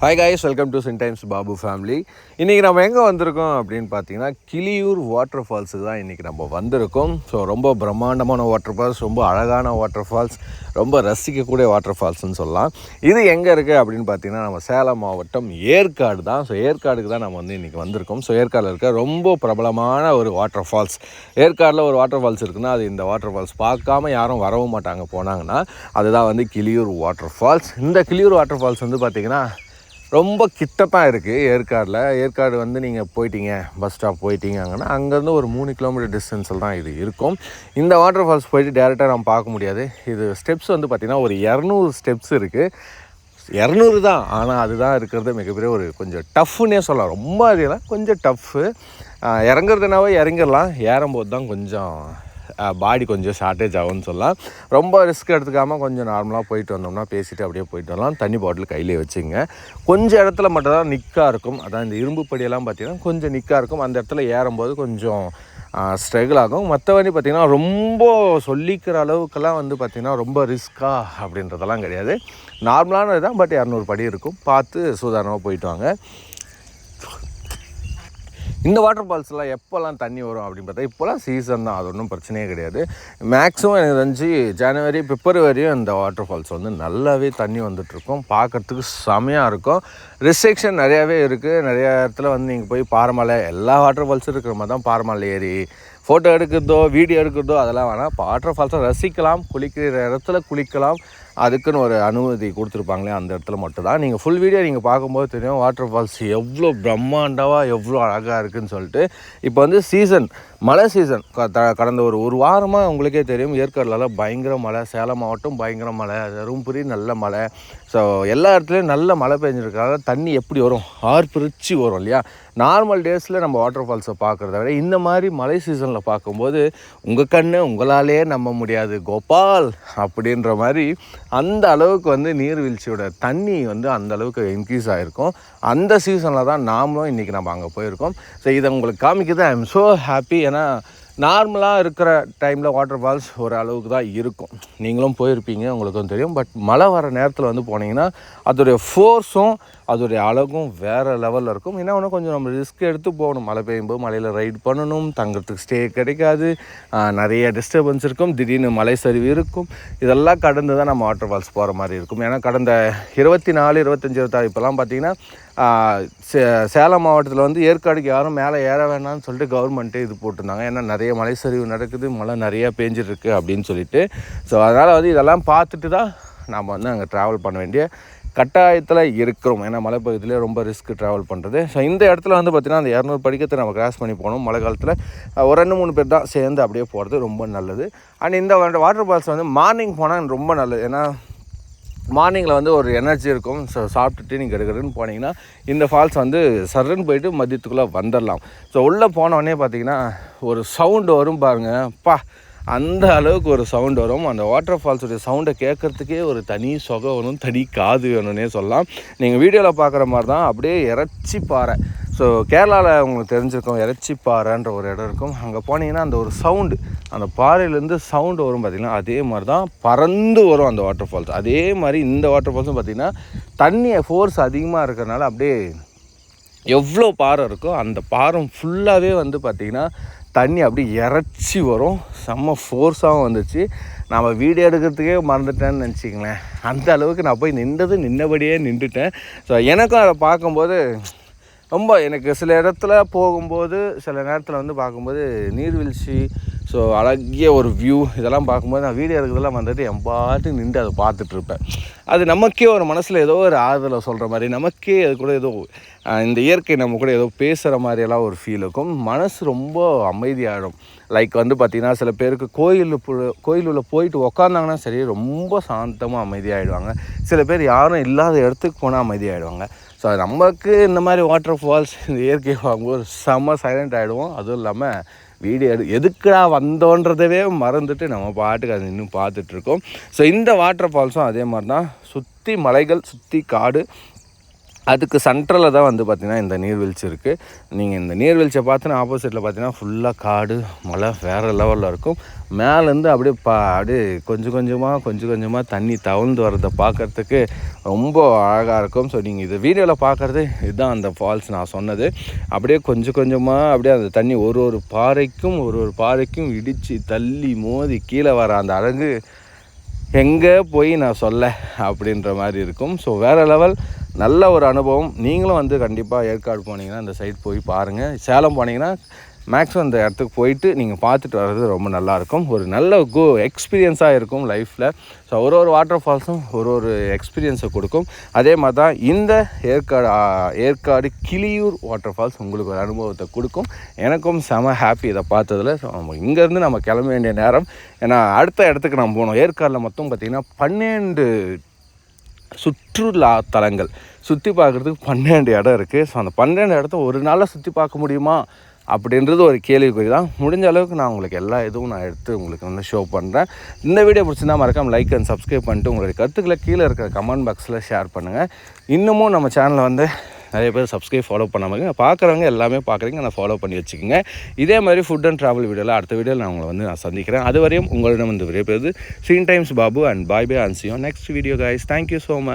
Hi guys welcome to சின்டைம்ஸ் Babu family இன்றைக்கி நம்ம எங்கே வந்திருக்கோம் அப்படின்னு பார்த்தீங்கன்னா கிளியூர் வாட்டர் ஃபால்ஸுக்கு தான் இன்றைக்கி நம்ம வந்திருக்கோம். ஸோ ரொம்ப பிரம்மாண்டமான வாட்டர் ஃபால்ஸ் ரொம்ப அழகான வாட்டர் ஃபால்ஸ் ரொம்ப ரசிக்கக்கூடிய வாட்டர் ஃபால்ஸ்னு சொல்லலாம். இது எங்கே இருக்குது அப்படின்னு பார்த்தீங்கன்னா நம்ம சேலம் மாவட்டம் ஏற்காடு தான். ஸோ ஏற்காடுக்கு தான் நம்ம வந்து இன்றைக்கி வந்திருக்கோம். ஸோ ஏற்காடில் இருக்க ரொம்ப பிரபலமான ஒரு வாட்டர் ஃபால்ஸ் ஏற்காடில் ஒரு வாட்டர் ஃபால்ஸ் இருக்குன்னா அது இந்த வாட்டர் ஃபால்ஸ் பார்க்காம யாரும் வரவும் மாட்டாங்க. போனாங்கன்னா அதுதான் வந்து கிளியூர் வாட்டர் ஃபால்ஸ் இந்த கிளியூர் வாட்டர் ஃபால்ஸ் வந்து பார்த்திங்கன்னா ரொம்ப கிட்டப்பாக இருக்குது ஏற்காடில். ஏற்காடு வந்து நீங்கள் போயிட்டீங்க பஸ் ஸ்டாப் போயிட்டீங்கன்னா அங்கேருந்து ஒரு மூணு கிலோமீட்டர் டிஸ்டன்ஸில் தான் இது இருக்கும். இந்த வாட்டர் ஃபால்ஸ் போயிட்டு டேரெக்டாக நம்ம பார்க்க முடியாது. இது ஸ்டெப்ஸ் வந்து பார்த்திங்கன்னா ஒரு இரநூறு ஸ்டெப்ஸ் இருக்குது இரநூறு தான் ஆனால் அதுதான் இருக்கிறது மிகப்பெரிய ஒரு கொஞ்சம் டஃப்னே சொல்லலாம். ரொம்ப அதிகம் கொஞ்சம் டஃப்பு இறங்குறதுனாவே இறங்கிடலாம். ஏறும்போது தான் கொஞ்சம் பாடி கொஞ்சம் ஷார்ட்டேஜ் ஆகும்னு சொல்லலாம். ரொம்ப ரிஸ்க் எடுத்துக்காமல் கொஞ்சம் நார்மலாக போயிட்டு வந்தோம்னா பேசிட்டு அப்படியே போயிட்டு வரலாம். தண்ணி பாட்டில் கையிலே வச்சுங்க. கொஞ்சம் இடத்துல மட்டும் தான் இருக்கும். அதான் இந்த இரும்பு படியெல்லாம் பார்த்தீங்கன்னா கொஞ்சம் நிக்காக இருக்கும். அந்த இடத்துல ஏறும்போது கொஞ்சம் ஸ்ட்ரகிள் ஆகும். மற்றபடி பார்த்திங்கன்னா ரொம்ப சொல்லிக்கிற அளவுக்கெல்லாம் வந்து பார்த்திங்கன்னா ரொம்ப ரிஸ்க்கா அப்படின்றதெல்லாம் கிடையாது. நார்மலானது தான் பட் இரநூறு படி இருக்கும். பார்த்து சூதானமாக போயிட்டு வாங்க. இந்த வாட்டர் ஃபால்ஸ்லாம் எப்போல்லாம் தண்ணி வரும் அப்படின்னு பார்த்தா இப்போலாம் சீசன் தான். அது ஒன்றும் பிரச்சனையே கிடையாது. மேக்ஸிமம் எனக்கு தெரிஞ்சு ஜனவரி பிப்ரவரியும் இந்த வாட்டர் ஃபால்ஸ் வந்து நல்லாவே தண்ணி வந்துட்டுருக்கும். பார்க்குறதுக்கு செமையாக இருக்கும். ரெஸ்ட்ரிக்ஷன் நிறையாவே இருக்குது நிறையா இடத்துல வந்து நீங்கள் போய் பாரமலை எல்லா வாட்டர் ஃபால்ஸும் இருக்கிற மாதிரி தான் பாரமலை ஏரி ஃபோட்டோ எடுக்கிறதோ வீடியோ எடுக்கிறதோ அதெல்லாம் வேணாம். வாட்டர் ஃபால்ஸை ரசிக்கலாம் குளிக்கிற இடத்துல குளிக்கலாம். அதுக்குன்னு ஒரு அனுமதி கொடுத்துருப்பாங்களே அந்த இடத்துல மட்டும்தான். நீங்கள் ஃபுல் வீடியோ நீங்கள் பார்க்கும்போது தெரியும் வாட்டர் ஃபால்ஸ் எவ்வளோ பிரம்மாண்டமாக எவ்வளோ அழகாக இருக்குதுன்னு சொல்லிட்டு. இப்போ வந்து சீசன் மழை சீசன் கடந்த ஒரு ஒரு வாரமாக உங்களுக்கே தெரியும் ஏற்காடுலலாம் பயங்கர மழை சேலம் மாவட்டம் பயங்கர மழை தருமபுரி நல்ல மழை. ஸோ எல்லா இடத்துலையும் நல்ல மழை பெஞ்சிருக்காங்க தண்ணி எப்படி வரும்? ஆர்ப்பிரிச்சு வரும் இல்லையா? நார்மல் டேஸில் நம்ம வாட்டர் ஃபால்ஸை பார்க்குறத விட இந்த மாதிரி மழை சீசனில் பார்க்கும்போது உங்கள் கண்ணு உங்களாலே நம்ப முடியாது. கோபால்! அப்படின்ற மாதிரி அந்த அளவுக்கு வந்து நீர்வீழ்ச்சியோட தண்ணி வந்து அந்த அளவுக்கு இன்க்ரீஸ் ஆகிருக்கும் அந்த சீசனில் தான் நாமளும் இன்றைக்கி நம்ம அங்கே போயிருக்கோம். ஸோ இதை உங்களுக்கு காமிக்கிறது ஐ எம் ஸோ ஹாப்பி ஏன்னா நார்மலாக இருக்கிற டைமில் வாட்டர் ஃபால்ஸ் ஒரு அளவுக்கு தான் இருக்கும். நீங்களும் போயிருப்பீங்க உங்களுக்கும் தெரியும். பட் மழை வர நேரத்தில் வந்து போனீங்கன்னா அதோடைய ஃபோர்ஸும் அதோடைய அழகும் வேறு லெவலில் இருக்கும். என்ன ஒன்று கொஞ்சம் நம்ம ரிஸ்க் எடுத்து போகணும். மழை பெய்யும்போது மலையில் ரைட் பண்ணணும் தங்குறதுக்கு ஸ்டே கிடைக்காது. நிறைய டிஸ்டர்பன்ஸ் இருக்கும். திடீர்னு மலை சரிவு இருக்கும். இதெல்லாம் கடந்து தான் நம்ம வாட்டர் ஃபால்ஸ் போகிற மாதிரி இருக்கும். ஏன்னா கடந்த இருபத்தி நாலு இருபத்தஞ்சி இருபத்தாறு இப்போலாம் பார்த்தீங்கன்னா சே சேலம் மாவட்டத்தில் வந்து ஏற்காடுக்கு யாரும் மேலே ஏற வேணாம்னு சொல்லிட்டு கவர்மெண்ட்டே இது போட்டிருந்தாங்க. ஏன்னா நிறைய மலை சரிவு நடக்குது. மழை நிறையா பேஞ்சிருக்கு அப்படின்னு சொல்லிட்டு. ஸோ அதனால் வந்து இதெல்லாம் பார்த்துட்டு தான் நாம் வந்து அங்கே ட்ராவல் பண்ண வேண்டிய கட்டாயத்தில் இருக்கிறோம். ஏன்னா மலைப்பகுதியிலே ரொம்ப ரிஸ்க் ட்ராவல் பண்ணுறது ஸோ இந்த இடத்துல வந்து பார்த்திங்கன்னா அந்த இரநூறு படிக்கத்தை நம்ம கிராஸ் பண்ணி போகணும். மழை காலத்தில் ஒரு ரெண்டு மூணு பேர் தான் சேர்ந்து அப்படியே போகிறது ரொம்ப நல்லது. அண்ட் இந்த வாட்டர் ஃபால்ஸ் வந்து மார்னிங் போனால் ரொம்ப நல்லது. ஏன்னா மார்னிங்கில் வந்து ஒரு எனர்ஜி இருக்கும். ஸோ சாப்பிட்டுட்டு நீங்கள் எடுக்கிறதுன்னு போனீங்கன்னா இந்த ஃபால்ஸ் வந்து சர்ன்னு போயிட்டு மதியத்துக்குள்ளே வந்துடலாம் ஸோ உள்ளே போனோடனே பார்த்தீங்கன்னா ஒரு சவுண்டு வரும் பாருங்கள் பா அந்த அளவுக்கு ஒரு சவுண்ட் வரும். அந்த வாட்டர் ஃபால்ஸுடைய சவுண்டை கேட்குறதுக்கே ஒரு தனி சொகை வரும் தனி காது வேணும்னே சொல்லலாம். நீங்கள் வீடியோவில் பார்க்குற மாதிரி தான் அப்படியே இறச்சி பாறை. ஸோ கேரளாவில் உங்களுக்கு தெரிஞ்சிருக்கோம் இறச்சி பாறைன்ற ஒரு இடம் இருக்கும். அங்கே போனீங்கன்னா அந்த ஒரு சவுண்டு அந்த பாறையிலேருந்து சவுண்டு வரும் பார்த்திங்கன்னா அதே மாதிரி தான் பறந்து வரும் அந்த வாட்டர் ஃபால்ஸ் அதே மாதிரி இந்த வாட்டர் ஃபால்ஸும் பார்த்திங்கன்னா தண்ணியை ஃபோர்ஸ் அதிகமாக இருக்கிறனால அப்படியே எவ்வளோ பாறை இருக்கோ அந்த பாரம் ஃபுல்லாகவே வந்து பார்த்திங்கன்னா தண்ணி அப்படி இறச்சி வரும். செம்ம ஃபோர்ஸாகவும் வந்துச்சு. நம்ம வீடியோ எடுக்கிறதுக்கே மறந்துட்டேன்னு நினச்சிங்களேன் அந்த அளவுக்கு நான் போய் நின்றது நின்றபடியே நின்றுட்டேன். ஸோ எனக்கும் அதை பார்க்கும்போது ரொம்ப எனக்கு சில இடத்துல போகும்போது சில நேரத்தில் வந்து பார்க்கும்போது நீர்வீழ்ச்சி ஸோ அழகிய ஒரு வியூ இதெல்லாம் பார்க்கும்போது நான் வீடியோ எடுக்கிறதெல்லாம் வந்துட்டு என் பாட்டு நின்று அதை பார்த்துட்ருப்பேன். அது நமக்கே ஒரு மனசில் ஏதோ ஒரு ஆறுதலை சொல்கிற மாதிரி நமக்கே அது கூட ஏதோ இந்த இயற்கை நம்ம கூட ஏதோ பேசுகிற மாதிரியெல்லாம் ஒரு ஃபீல் இருக்கும். மனசு ரொம்ப அமைதியாகிடும் லைக் வந்து பார்த்திங்கன்னா சில பேருக்கு கோயில் கோயில் உள்ள போயிட்டு உக்காந்தாங்கன்னா சரி ரொம்ப சாந்தமாக அமைதியாகிடுவாங்க சில பேர் யாரும் இல்லாத இடத்துக்கு போனால் அமைதியாகிடுவாங்க ஸோ நமக்கு இந்த மாதிரி வாட்டர் ஃபால்ஸ் இந்த இயற்கை வாங்கும்போது செம்ம சைலண்ட் ஆகிடுவோம் அதுவும் இல்லாமல் வீடியோ எடு எதுக்குடா வந்தோன்றதவே மறந்துட்டு நம்ம பாட்டுக்கு அதை இன்னும் பார்த்துட்ருக்கோம். ஸோ இந்த வாட்டர் ஃபால்ஸும் அதே மாதிரி தான் சுற்றி மலைகள் சுற்றி காடு அதுக்கு சென்ட்ரலில் தான் வந்து பார்த்திங்கன்னா இந்த நீர்வீழ்ச்சி இருக்குது நீங்கள் இந்த நீர்வீழ்ச்சியை பார்த்தீங்கன்னா ஆப்போசிட்டில் பார்த்தீங்கன்னா ஃபுல்லாக காடு மலை வேறு லெவலில் இருக்கும். மேலேருந்து அப்படியே பா அப்படியே கொஞ்சம் கொஞ்சமாக கொஞ்சம் கொஞ்சமாக தண்ணி தவழ்ந்து வர்றதை பார்க்குறதுக்கு ரொம்ப அழகாக இருக்கும். ஸோ நீங்கள் இது வீடியோவில் பார்க்குறது இதுதான் அந்த ஃபால்ஸ் நான் சொன்னது. அப்படியே கொஞ்சம் கொஞ்சமாக அப்படியே அந்த தண்ணி ஒரு ஒரு பாறைக்கும் ஒரு ஒரு பாறைக்கும் இடித்து தள்ளி மோதி கீழே வர அந்த அழகு எங்கே போய் நான் சொல்ல அப்படின்ற மாதிரி இருக்கும். ஸோ வேறு லெவல் நல்ல ஒரு அனுபவம். நீங்களும் வந்து கண்டிப்பாக ஏற்காடு போனீங்கன்னா அந்த சைட் போய் பாருங்கள் சேலம் போனீங்கன்னா மேக்ஸிமம் அந்த இடத்துக்கு போயிட்டு நீங்கள் பார்த்துட்டு வர்றது ரொம்ப நல்லாயிருக்கும் ஒரு நல்ல கோ எக்ஸ்பீரியன்ஸாக இருக்கும் லைஃப்பில் ஸோ ஒரு ஒரு வாட்டர் ஃபால்ஸும் ஒரு ஒரு எக்ஸ்பீரியன்ஸை கொடுக்கும். அதே மாதிரி தான் இந்த ஏற்காடு ஏற்காடு கிளியூர் வாட்டர் ஃபால்ஸ் உங்களுக்கு ஒரு அனுபவத்தை கொடுக்கும். எனக்கும் செம ஹாப்பி இதை பார்த்ததில். ஸோ நம்ம இங்கேருந்து நம்ம கிளம்ப வேண்டிய நேரம். ஏன்னா அடுத்த இடத்துக்கு நம்ம போகணும். ஏற்காடில் மொத்தம் பார்த்திங்கன்னா பன்னெண்டு சுற்றுலா தலங்கள். சுற்றி பார்க்குறதுக்கு பன்னெண்டு இடம் இருக்குது ஸோ அந்த பன்னெண்டு இடத்த ஒரு நாளில் சுற்றி பார்க்க முடியுமா? அப்படின்றது ஒரு கேள்விக்குறி தான். முடிஞ்ச அளவுக்கு நான் உங்களுக்கு எல்லா இதுவும் நான் எடுத்து உங்களுக்கு வந்து ஷோ பண்ணுறேன் இந்த வீடியோ பிடிச்சிருந்தா மறக்காமல் லைக் அண்ட் சப்ஸ்கிரைப் பண்ணிட்டு உங்களுடைய கருத்துக்களை கீழே இருக்கிற கமெண்ட் பாக்ஸில் ஷேர் பண்ணுங்கள் இன்னமும் நம்ம சேனலை வந்து நிறைய பேர் சப்ஸ்கிரைப் ஃபாலோ பண்ணாமல் பார்க்குறவங்க எல்லாமே பார்க்குறீங்க நான் ஃபாலோ பண்ணி வச்சுக்கோங்க. இதே மாதிரி ஃபுட் அண்ட் ட்ராவல் வீடியோவில் அடுத்த வீடியோவில் நான் உங்களை வந்து நான் சந்திக்கிறேன். அது வரையும் உங்களிடம் வந்து விடைபெறுது scene times Babu and bye bye அன்சியோ next video guys thank you so much